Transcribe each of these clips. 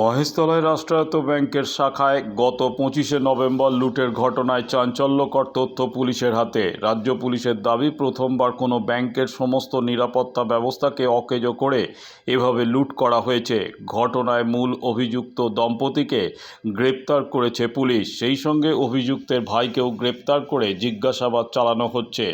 মহেশতলায় রাষ্ট্রায়ত্ত ব্যাংকের শাখায় গত পঁচিশে নভেম্বর লুটের ঘটনায় চাঞ্চল্যকর তথ্য পুলিশের হাতে। রাজ্য পুলিশের দাবি, প্রথমবার কোনো ব্যাংকের সমস্ত নিরাপত্তা ব্যবস্থাকে অকেজো করে এভাবে লুট করা হয়েছে। ঘটনায় মূল অভিযুক্ত দম্পতিকে গ্রেপ্তার করেছে পুলিশ। সেই সঙ্গে অভিযুক্তের ভাইকেও গ্রেপ্তার করে জিজ্ঞাসাবাদ চালানো হচ্ছে।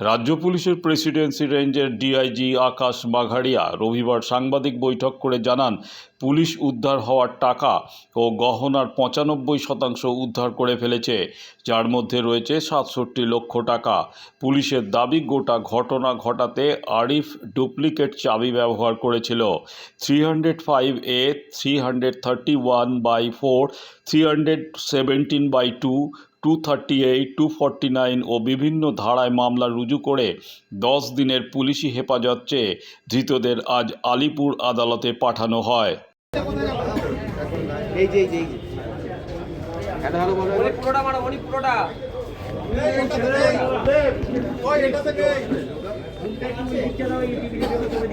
রাজ্য পুলিশের প্রেসিডেন্সি রেঞ্জের ডিআইজি আকাশ বাঘাড়িয়া রবিবার সাংবাদিক বৈঠক করে জানান, পুলিশ উদ্ধার হওয়ার টাকা ও গহনার পঁচানব্বই শতাংশ উদ্ধার করে ফেলেছে, যার মধ্যে রয়েছে সাতষট্টি লক্ষ টাকা। পুলিশের দাবি, গোটা ঘটনা ঘটাতে আরিফ ডুপ্লিকেট চাবি ব্যবহার করেছিল। Three hundred five A three hundred thirty one by four three hundred seventeen by two two thirty eight two forty nine ও বিভিন্ন ধারায় মামলা রুজু করে দশ দিনের পুলিশি হেফাজত চেয়ে ধৃতদের আজ আলিপুর আদালতে পাঠানো হয়। এই যে এই যে এটা ভালো বলো। অনেক পুরোটা মারো অনেক পুরোটা।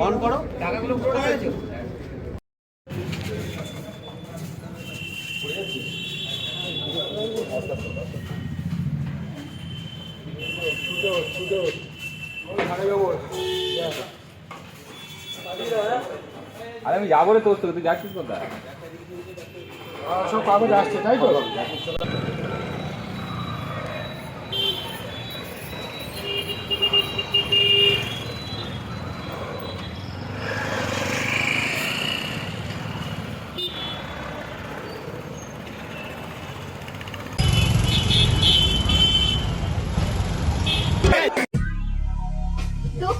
অন করো। টাকাগুলো পুরোটা পেয়েছ আরে আমি যাব রে তোর তুই যাচ্ছিস কোথায়? সব কাগজ আসছে তাই তো?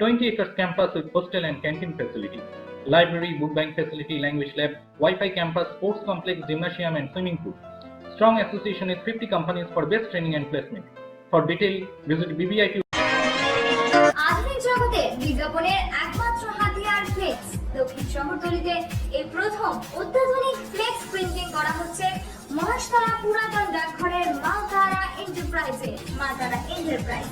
20 acres campus with hostel and canteen facility, library, book bank facility, language lab, Wi-Fi campus, sports complex, gymnasium, and swimming pool. Strong association with 50 companies for best training and placement. For detail, visit BBIT আধুনিক জগতে বিজ্ঞাপনের একমাত্র হাতিয়ার flakes দক্ষিণ পুরাতন ডাকঘরের মালতারা এন্টারপ্রাইজে মালতারা enterprise